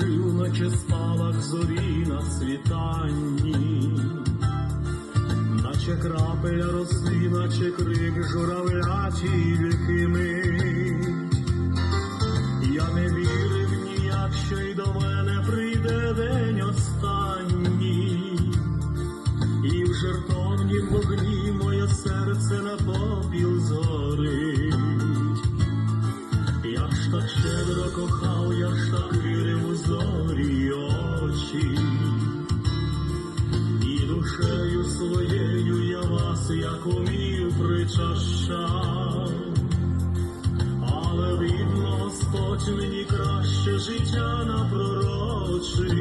жив наче спалах зорі на світанні, наче крапеля росли, наче крик журавля тільки мить. Я не вірив ніяк, що й до мене прийде день останній, і в жертовнім вогні моє серце на попіл зори, Я ж так щедро кохав, я ж так вірив очі, і душею своєю я вас, як умів, причащав. Але видно, Господь мені краще життя напророчив.